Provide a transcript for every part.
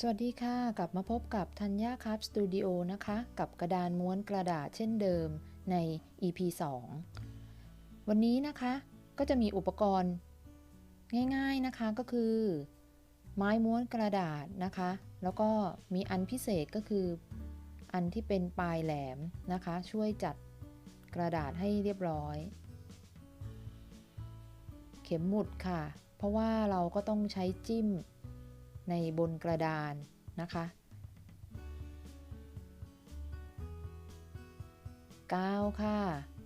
สวัสดีค่ะ กลับมาพบกับธัญญาครับสตูดิโอนะคะ กับกระดานม้วนกระดาษเช่นเดิมใน EP 2 วันนี้นะคะก็จะมีอุปกรณ์ง่ายๆนะคะก็คือ ไม้ม้วนกระดาษนะคะ แล้วก็มีอันพิเศษก็คืออันที่เป็นปลายแหลมนะคะ ช่วยจัดกระดาษให้เรียบร้อย เข็มหมุดค่ะ เพราะว่าเราก็ต้องใช้จิ้ม ในบนกระดานนะคะ กาวค่ะ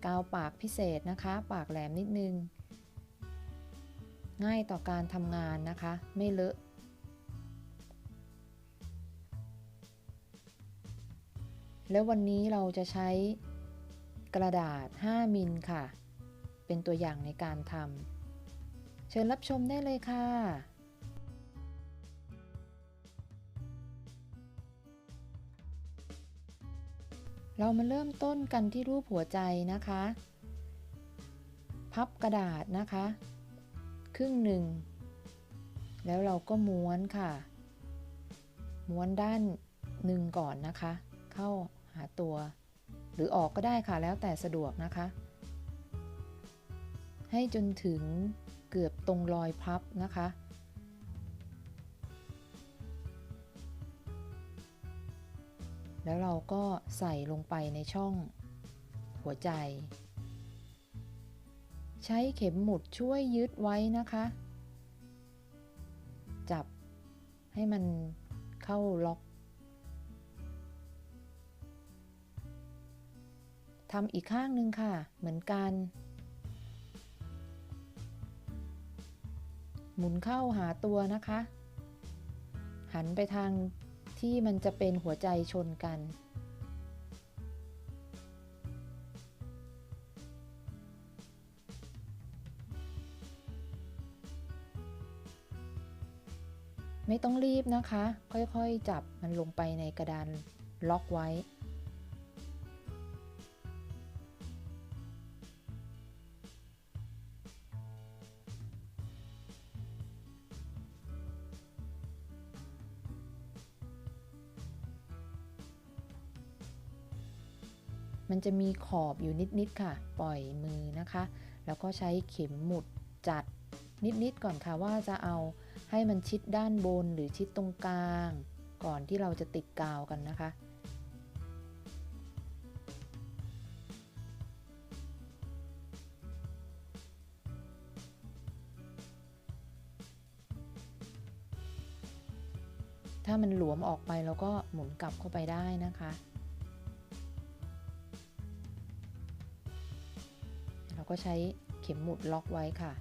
กาวปากพิเศษนะคะ ปากแหลมนิดนึง ง่ายต่อการทำงานนะคะ ไม่เลอะแล้ววันนี้เราจะใช้กระดาษ 5 มิลค่ะ เป็นตัวอย่างในการทำ เชิญรับชมได้เลยค่ะ เรามาเริ่มต้นกันที่รูปหัวใจนะคะ พับกระดาษนะคะ ครึ่งหนึ่ง แล้วเราก็ม้วนค่ะ ม้วนด้านหนึ่งก่อนนะคะ เข้าหาตัว หรือออกก็ได้ค่ะแล้วแต่สะดวกนะคะ ให้จนถึงเกือบตรงรอยพับนะคะ แล้วเราก็ใส่ลงไปในช่องหัวใจ ใช้เข็มหมุดช่วยยึดไว้นะคะ จับให้มันเข้าล็อกทำอีกข้างหนึ่งค่ะ เหมือนกัน หมุนเข้าหาตัวนะคะ หันไปทาง ที่มันจะเป็นหัวใจชนกัน ไม่ต้องรีบนะคะ ค่อยๆ จับมันลงไปในกระดานล็อกไว้ มันจะมีขอบอยู่นิด ๆ ค่ะ ปล่อยมือนะคะ แล้วก็ใช้เข็มหมุดจัดนิด ๆ ก่อนค่ะว่าจะเอาให้มันชิดด้านบนหรือชิดตรงกลาง ก่อนที่เราจะติดกาวกันนะคะ ถ้ามันหลวมออกไปเราก็หมุนกลับเข้าไปได้นะคะ ก็ใช้เข็มหมุดล็อกไว้ค่ะ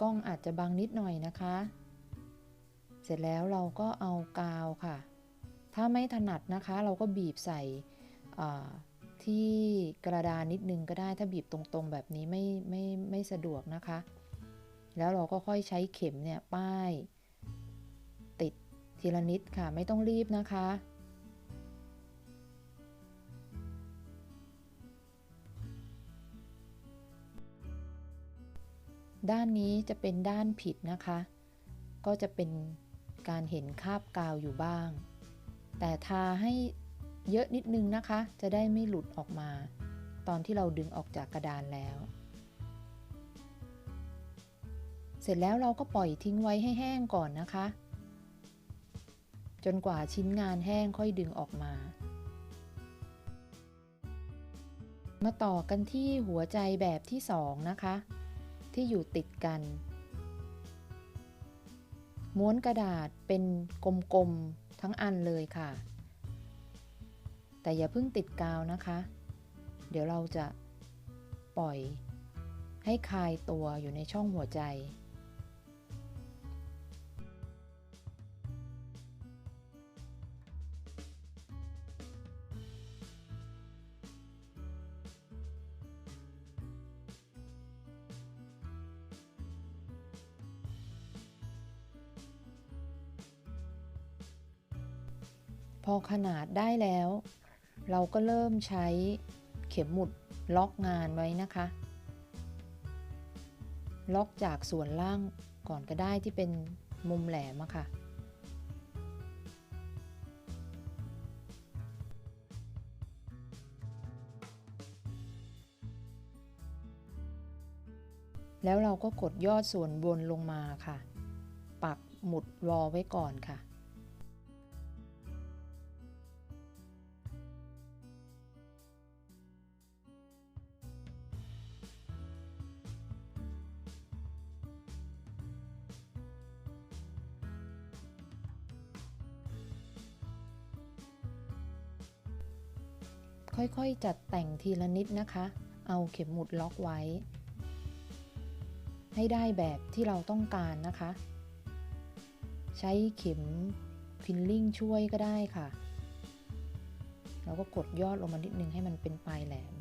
กล้องอาจจะบังนิดหน่อยนะคะ เสร็จแล้วเราก็เอากาวค่ะ ถ้าไม่ถนัดนะคะเราก็บีบใส่ที่กระดานนิดนึงก็ได้ถ้าบีบตรงๆแบบนี้ไม่ไม่ไม่สะดวกนะคะ แล้วเราก็ค่อยใช้เข็มเนี่ยป้าย ติดทีละนิดค่ะไม่ต้องรีบนะคะ ด้านนี้จะเป็นด้านผิดนะคะ ก็จะเป็นการเห็นคาบกาวอยู่บ้าง แต่ทาให้เยอะนิดนึงนะคะ จะได้ไม่หลุดออกมา ตอนที่เราดึงออกจากกระดานแล้ว เสร็จแล้วเราก็ปล่อยทิ้งไว้ให้แห้งก่อนนะคะ จนกว่าชิ้นงานแห้งค่อยดึงออกมา มาต่อกันที่หัวใจแบบที่สองนะคะ ที่อยู่ติดกัน ม้วนกระดาษเป็นกลมๆทั้งอันเลยค่ะ แต่อย่าเพิ่งติดกาวนะคะ เดี๋ยวเราจะปล่อยให้คลายตัวอยู่ในช่องหัวใจ อขนาดได้แล้ว เราก็เริ่มใช้เข็มหมุดล็อกงานไว้นะคะ ล็อกจากส่วนล่างก่อนก็ได้ที่เป็นมุมแหลมอะค่ะแล้วเราก็กดยอดส่วนบนลงมาค่ะ ปักหมุดรอไว้ก่อนค่ะ ค่อยๆ จัดแต่งทีละนิดนะคะ เอาเข็มหมุดล็อกไว้ ให้ได้แบบที่เราต้องการนะคะ ใช้เข็มฟินลิ่งช่วยก็ได้ค่ะ แล้วก็กดยอดลงมานิดนึงให้มันเป็นปลายแหลม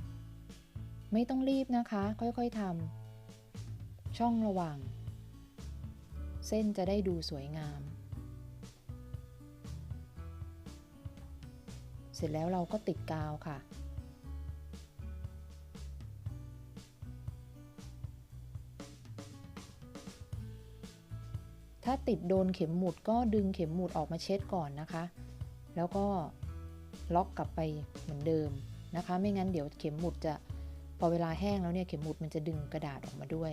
ไม่ต้องรีบนะคะ ค่อยๆทำช่องระหว่าง เส้นจะได้ดูสวยงาม เสร็จแล้วเราก็ติดกาวค่ะ ถ้าติดโดนเข็มหมุดก็ดึงเข็มหมุดออกมาเช็ดก่อนนะคะ แล้วก็ล็อกกลับไปเหมือนเดิมนะคะ ไม่งั้นเดี๋ยวเข็มหมุดจะพอเวลาแห้งแล้วเนี่ยเข็มหมุดมันจะดึงกระดาษออกมาด้วย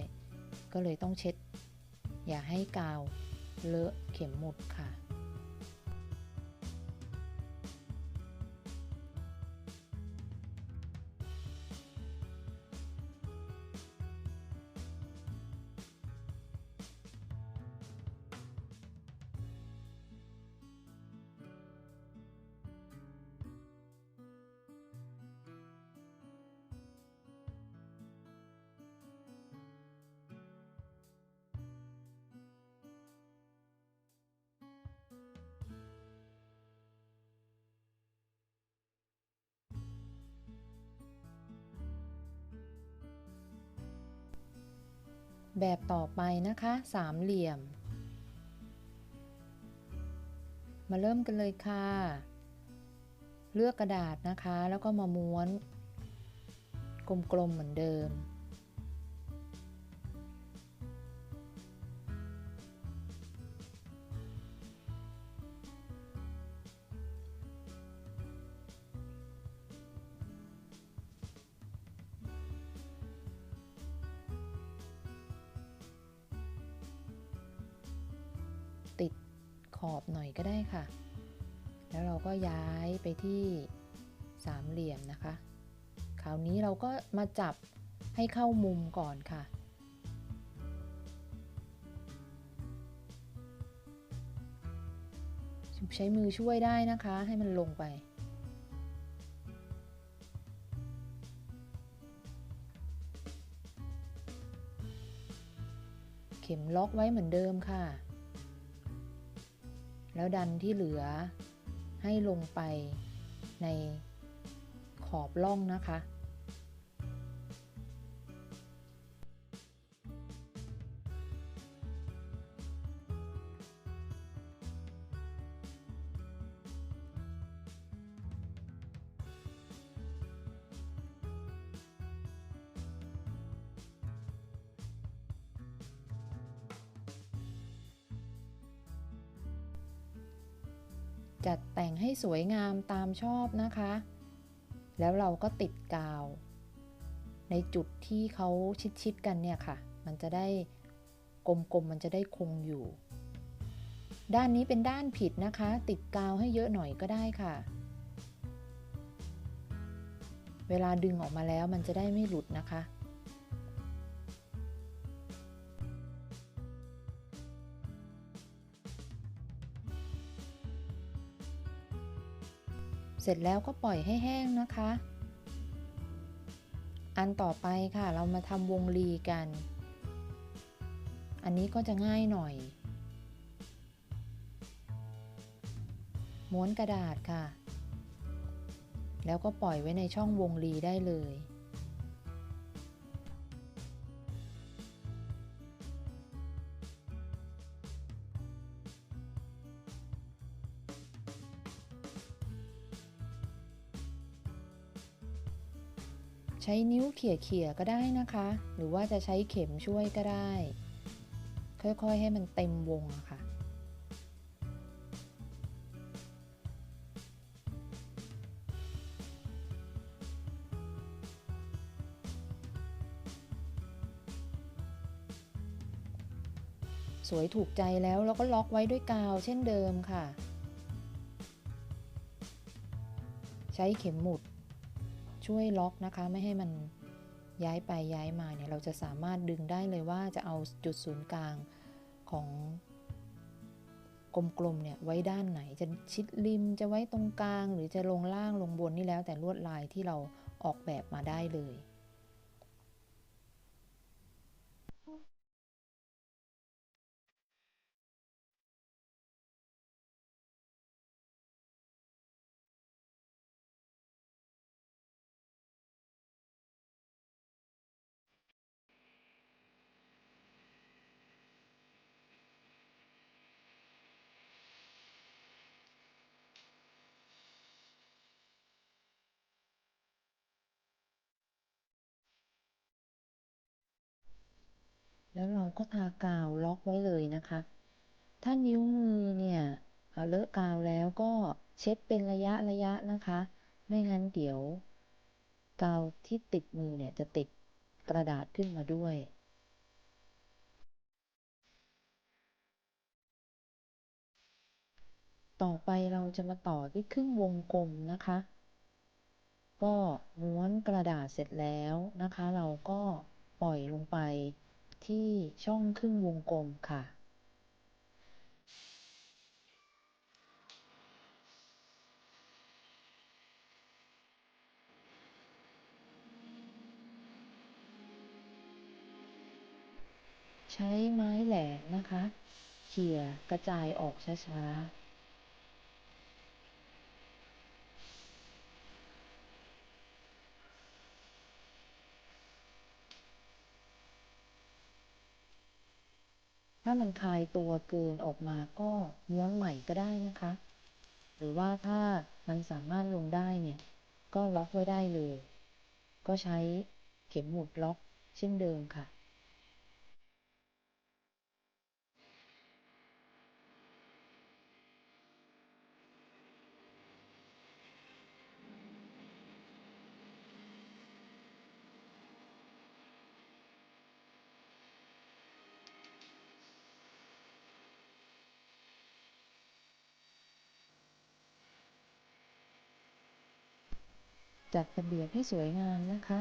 ก็เลยต้องเช็ด อย่าให้กาวเลอะเข็มหมุดค่ะ แบบต่อไปนะคะ สามเหลี่ยม มาเริ่มกันเลยค่ะ เลือกกระดาษนะคะ แล้วก็มาม้วน กลมๆเหมือนเดิม ขอบหน่อยก็ได้ค่ะ แล้วเราก็ย้ายไปที่สามเหลี่ยมนะคะ คราวนี้เราก็มาจับให้เข้ามุมก่อนค่ะ ใช้มือช่วยได้นะคะ ให้มันลงไป เข็มล็อกไว้เหมือนเดิมค่ะ แล้วดันที่เหลือให้ลงไปในขอบล่องนะคะ สวยงามตามชอบนะคะ แล้วเราก็ติดกาว ในจุดที่เขาชิดๆกันเนี่ยค่ะ มันจะได้กลมๆมันจะได้คงอยู่ ด้านนี้เป็นด้านผิดนะคะ ติดกาวให้เยอะหน่อยก็ได้ค่ะ เวลาดึงออกมาแล้วมันจะได้ไม่หลุดนะคะ เสร็จแล้วก็ปล่อยให้แห้งนะคะ อันต่อไปค่ะเรามาทำวงรีกัน อันนี้ก็จะง่ายหน่อย ม้วนกระดาษค่ะ แล้วก็ปล่อยไว้ในช่องวงรีได้เลย ใช้นิ้วเขี่ยๆก็ได้นะคะ หรือว่าจะใช้เข็มช่วยก็ได้ ค่อยๆให้มันเต็มวงะค่ะสวยถูกใจแล้วแล้วก็ล็อกไว้ด้วยกาวเช่นเดิมค่ะ ใช้เข็มหมุด ช่วยล็อกนะคะไม่ให้มันย้ายไปย้ายมาเนี่ยเราจะสามารถดึงได้เลยว่าจะเอาจุดศูนย์กลางของกลมๆเนี่ยไว้ด้านไหนจะชิดริมจะไว้ตรงกลาง หรือจะลงล่างลงบนนี่แล้วแต่ลวดลายที่เราออกแบบมาได้เลย แล้วเราก็ทากาวล็อกไว้เลยนะคะ ถ้านิ้วมือเนี่ยเลอะกาวแล้วก็เช็ดเป็นระยะระยะนะคะ ไม่งั้นเดี๋ยว กาวที่ติดมือเนี่ยจะติดกระดาษขึ้นมาด้วยต่อไปเราจะมาต่อที่ครึ่งวงกลมนะคะ ก็ม้วนกระดาษเสร็จแล้วนะคะ เราก็ปล่อยลงไป ที่ช่องครึ่งวงกลมค่ะ ใช้ไม้แหลมนะคะ เขี่ยกระจายออกช้าๆามันคลายตัวเกินออกมาก็ม้วนใหม่ก็ได้นะคะ หรือว่าถ้ามันสามารถลงได้เนี่ย ก็ล็อกไว้ได้เลย ก็ใช้เข็มหมุดล็อกเช่นเดิมค่ะ จัดระเบียบให้สวยงามนะคะ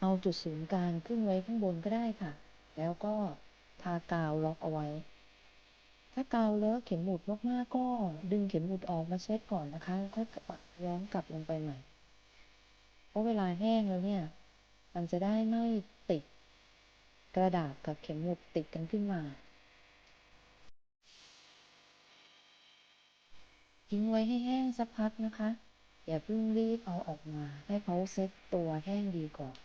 เอาจุดศูนย์กลางขึ้นไว้ข้างบนก็ได้ค่ะ แล้วก็ทากาวล็อกเอาไว้ ถ้ากาวเลอะเข็มหมุดมากๆก็ดึงเข็มหมุดออกมาเช็ดก่อนนะคะค่อยปัดย้อนกลับลงไปใหม่ เพราะเวลาแห้งแล้วเนี่ย มันจะได้ไม่ติด กระดาษกับเข็มหมุดติดกันขึ้นมา ทิ้งไว้ให้แห้งสักพักนะคะ อย่าเพิ่งรีบเอาออกมา ให้เขาเซ็ตตัวแห้งดีก่อน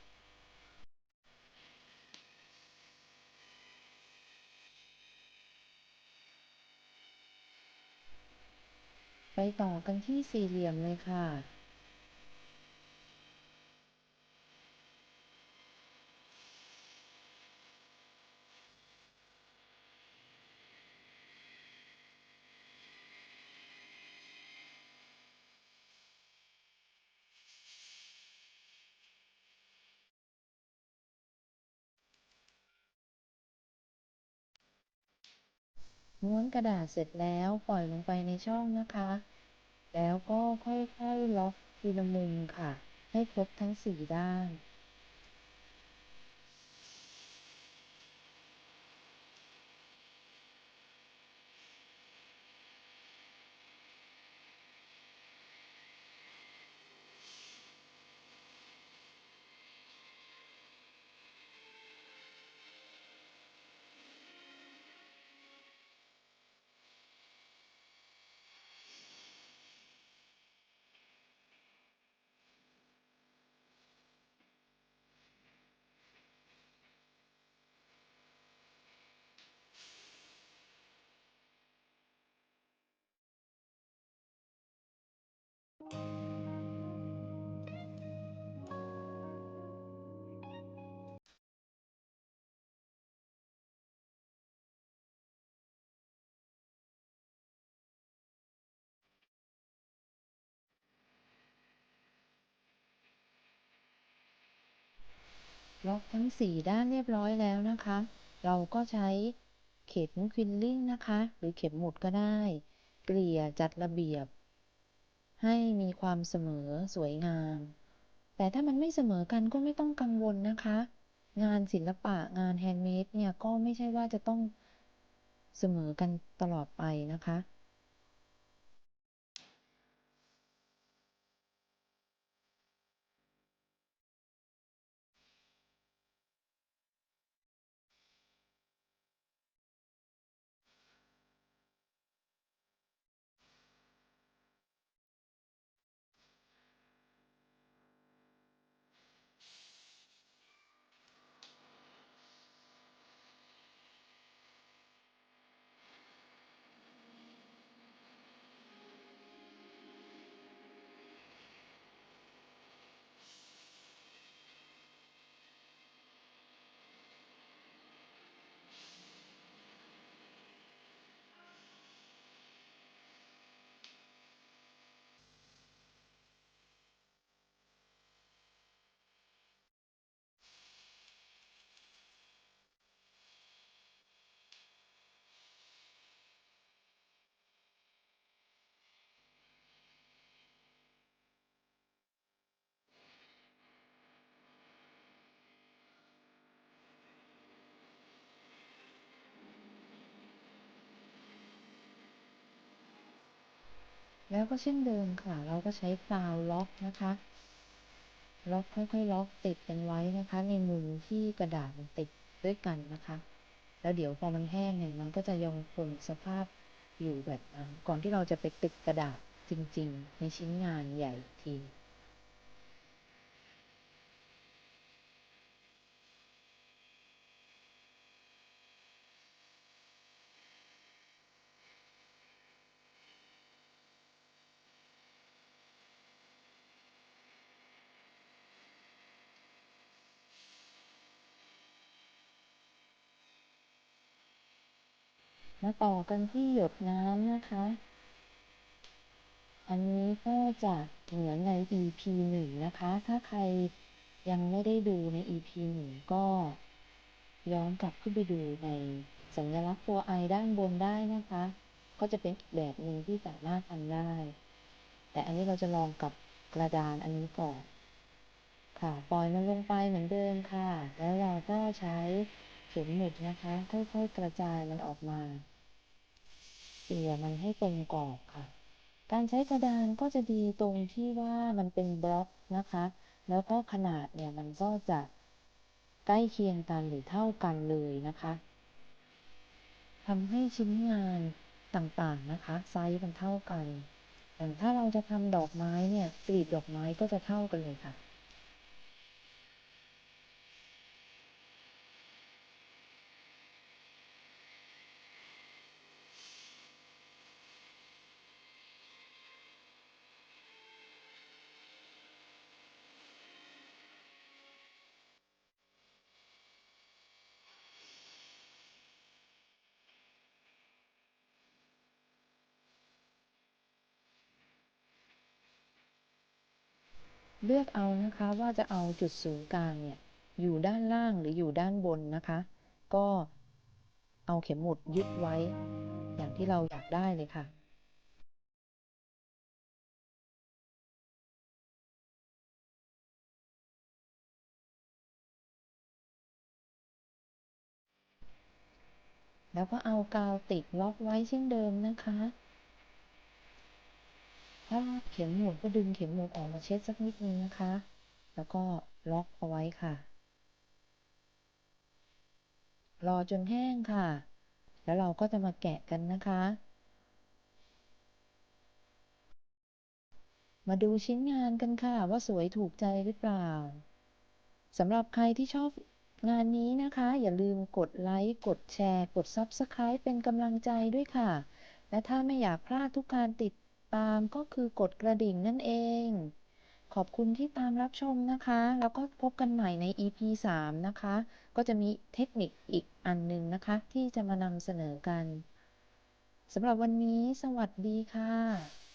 ไปต่อกันที่สี่เหลี่ยมเลยค่ะ ม้วนกระดาษเสร็จแล้วปล่อยลงไปในช่องนะคะ แล้วก็ค่อยๆล็อกทีละมุมค่ะ ให้ครบทั้งสี่ด้าน ล็อกทั้ง 4 ด้านเรียบร้อยแล้วนะคะ เราก็ใช้เข็มควิลลิ่งนะคะ หรือเข็มหมุดก็ได้ เกลี่ยจัดระเบียบ ให้มีความเสมอสวยงาม แต่ถ้ามันไม่เสมอกันก็ไม่ต้องกังวลนะคะ งานศิลปะงานแฮนด์เมดเนี่ยก็ไม่ใช่ว่าจะต้องเสมอกันตลอดไปนะคะ แล้วก็เช่นเดิมค่ะ เราก็ใช้กาวล็อกนะคะ ล็อกค่อยๆ ล็อกติดกันไว้นะคะ ในมือที่กระดาษมันติดด้วยกันนะคะ แล้วเดี๋ยวพอมันแห้งเนี่ยมันก็จะยังคงสภาพอยู่แบบก่อนที่เราจะไปติดกระดาษจริง ๆ ในชิ้นงานใหญ่ที มาต่อกันที่หยดน้ำนะคะ อันนี้ก็จะเหมือนใน EP หนึ่งนะคะ ถ้าใครยังไม่ได้ดูใน EP หนึ่งก็ย้อนกลับขึ้นไปดูในสัญลักษณ์ตัว I ด้านบนได้นะคะ ก็จะเป็นอีกแบบหนึ่งที่สามารถทำได้ แต่อันนี้เราจะลองกับกระดานอันนี้ก่อน ค่ะ ปล่อยมันลงไปเหมือนเดิมค่ะ แล้วเราก็ใช้เข็มหมุดนะคะ ค่อยๆกระจายมันออกมา เกลี่ยมันให้ตรงกรอบค่ะ การใช้กระดานก็จะดีตรงที่ว่ามันเป็นบล็อกนะคะ แล้วก็ขนาดเนี่ยมันก็จะใกล้เคียงกันหรือเท่ากันเลยนะคะทำให้ชิ้นงานต่างๆนะคะ ไซส์มันเท่ากันอย่างถ้าเราจะทำดอกไม้เนี่ยกลีบดอกไม้ก็จะเท่ากันเลยค่ะ เลือกเอานะคะว่าจะเอาจุดศูนย์กลางเนี่ย อยู่ด้านล่างหรืออยู่ด้านบนนะคะ ก็เอาเข็มหมุดยึดไว้ อย่างที่เราอยากได้เลยค่ะแล้วก็เอากาวติดล็อกไว้เช่นเดิมนะคะ ถ้าเข็มหมุดก็ดึงเข็มหมุดออกมาเช็ดสักนิดนึงนะคะ แล้วก็ล็อกเอาไว้ค่ะ รอจนแห้งค่ะ แล้วเราก็จะมาแกะกันนะคะ มาดูชิ้นงานกันค่ะ ว่าสวยถูกใจหรือเปล่าสำหรับใครที่ชอบงานนี้นะคะ อย่าลืมกดไลค์ กดแชร์ กด Subscribe เป็นกำลังใจด้วยค่ะ และถ้าไม่อยากพลาดทุกการติด ตามก็คือกดกระดิ่งนั่นเอง ขอบคุณที่ตามรับชมนะคะ แล้วก็พบกันใหม่ใน EP 3 นะคะ ก็จะมีเทคนิคอีกอันหนึ่งนะคะ ที่จะมานำเสนอกันสำหรับวันนี้สวัสดีค่ะ